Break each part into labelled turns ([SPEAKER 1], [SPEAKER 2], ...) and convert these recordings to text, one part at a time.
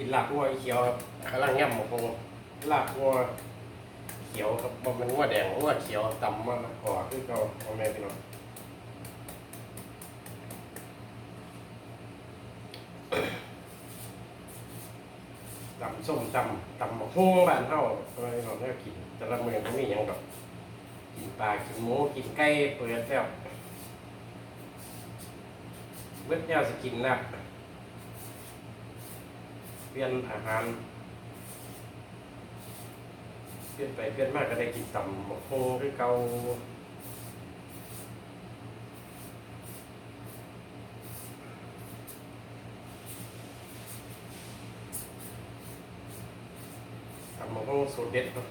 [SPEAKER 1] กินลาบวัวเขียวครับกำลังย่ำหมกงลาบวัวเขียวครับบ่แมันวัวแดงวัวเขียวตำมันก่อคือเก่าพ่อแม่พี่น้องตำส้มตำตำหมกฮุ้งบ้านเฮาพ่อแม่พี่น้องได้กินแต่ละมื้อก็มีหยังดอกกินปลากินหมูกินไก่เปิดแล้วเบิดแนวสิกินแล้วเป ลี่ยนอาหาร เปลี่ยนไปเปลี่ยนมากก็ได้กินต่ำหมกฮงคือเกาต่ำหมกฮงสูตรเด็ดเนาะ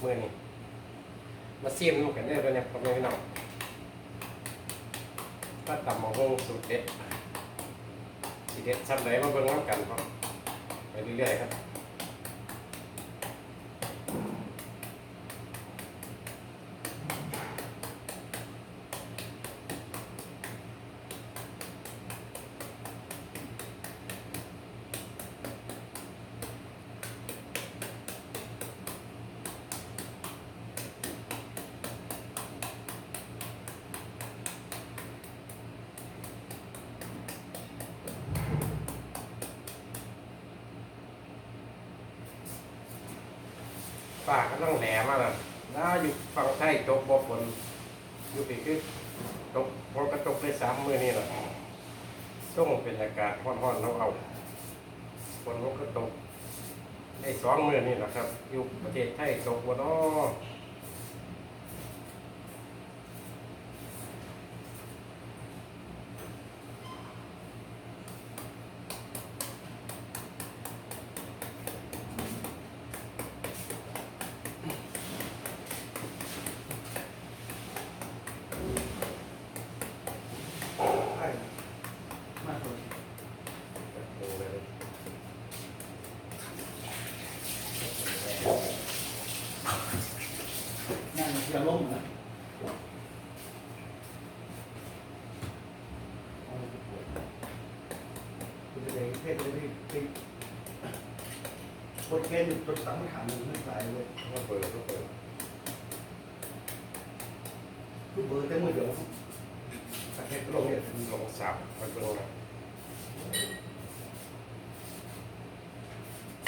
[SPEAKER 1] เมื่อนี้มาเสียมกันได้เลยเนี่ยพ่อแม่พี่น้องถ้าตำหมกฮงสูตรเด็ดสีเด็ดชั้นไหนมาเบิ่งน้ำกันครับ เรื่อยๆครับ ป่าก็ต้องแหลมมาแล้วแล้วอยู่ฝั่งไทยตกบ่ฝนอยู่ปีคือตกพอกระตกได้สามมือนี่แหละช่วงเป็นอากาศร้อนๆแล้วเอาฝนมันก็ตกได้สองมือนี่แหละครับ อยู่ประเทศไทยตกบ่เนาะ
[SPEAKER 2] ใช่มากเลย
[SPEAKER 1] ดูเลย
[SPEAKER 2] งานอย่าล้มนะคุณจะเด็กเพ ศเลยพี่พี่คนเกณฑ์รถสังขารมันไม่ตายเลย
[SPEAKER 1] ก็เปิดก็เปิด
[SPEAKER 2] คือเบอร์แต่มือเดียวสักแค่
[SPEAKER 1] ล
[SPEAKER 2] ล
[SPEAKER 1] ง
[SPEAKER 2] เนี่ย
[SPEAKER 1] ลงสับไปเบิ่งนะ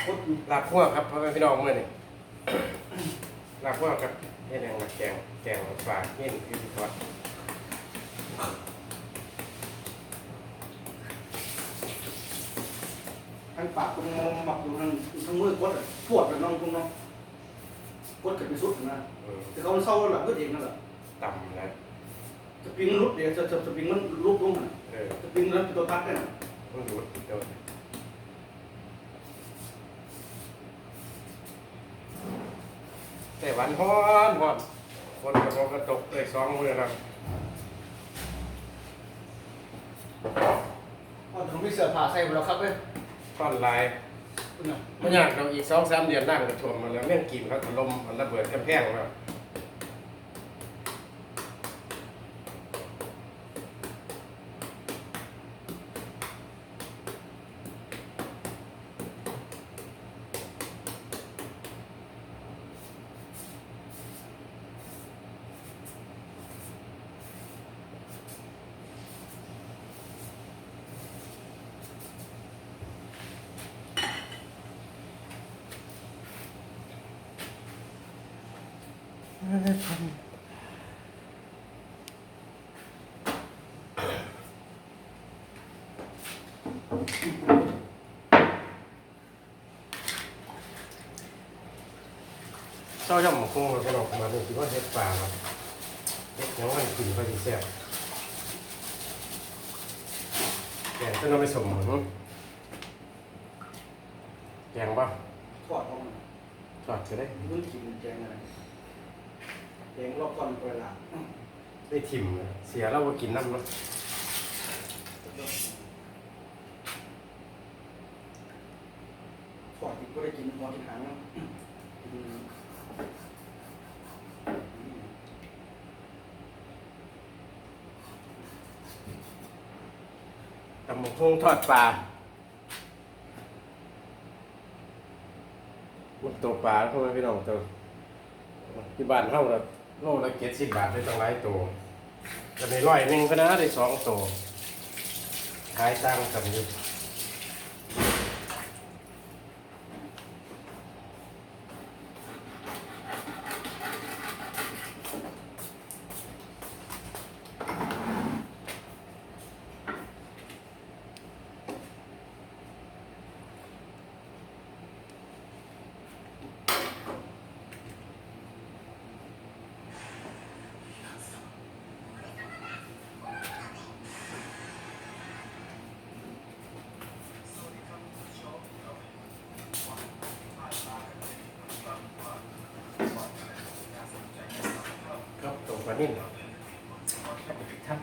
[SPEAKER 2] โคตร
[SPEAKER 1] ลาบคั่วครับพ่อแม่พี่น้องเมื่อนี่หลาบคั่วครับนี่แดงมาแกงแกงปลาเงี้ยคือทอด
[SPEAKER 2] ทั้งปากตรงหมักอยู่ทั้งทั้งมือกดปวดเลยน้องตรงน้องกดเกิดเป็นสุดนะ
[SPEAKER 1] อืม
[SPEAKER 2] แต่เขาเศร้าหลังก็เองนั่นแหละ
[SPEAKER 1] ต่ำนะ
[SPEAKER 2] สปริงมันลุดเดี๋ยวจะจะสปริงมันลุกลงอะ
[SPEAKER 1] เออ
[SPEAKER 2] สปริงนั้นเป็นตัวตัดได้น่ะ
[SPEAKER 1] มันดูดเดี๋ยวแต่วันฮ้อนฮ้อนคนกระทบกระตกเลยสองมือครับ
[SPEAKER 2] อ๋อผมมีเสื้อผ้าใส่หมดแล้วครับเว้ย
[SPEAKER 1] ต้อนลาย
[SPEAKER 2] คุณน่ะ
[SPEAKER 1] ไม่ยากเราอีกสองสามเดือนนั่งกระท่วมมาแล้วเรื่องกินเขาถล่มมันระเบิดกำแพงแล้ว เจ้าย่ำหมกคงเราก็ลองมาดูคิดว่าเฮ็ดปลาครับเฮ็ดหยังไงกินพอดีแซ่บแกงจะนำไปสมเหมือนแกงป่ะ
[SPEAKER 2] ทอดออกมา
[SPEAKER 1] ทอดจะได้
[SPEAKER 2] มันกินแจงอะไร แจงรอบก่อนเวลา
[SPEAKER 1] ได้ถิ่มเลยเสียแล้วว่ากินน้ำเนาะ
[SPEAKER 2] ทอดอีกก็ได้กินหัวกินหางนะกิน
[SPEAKER 1] ตำหมกคงทอดปลาตัวปลาพ่อแม่พี่น้องตัวที่บ้านเฮาละ โลละเจ็ดสิบบาทได้ตั้งหลายตัวจะได้ร้อยหนึ่งก็นะได้สองตัวขายตั้งกันอยู่ วันนี้มครั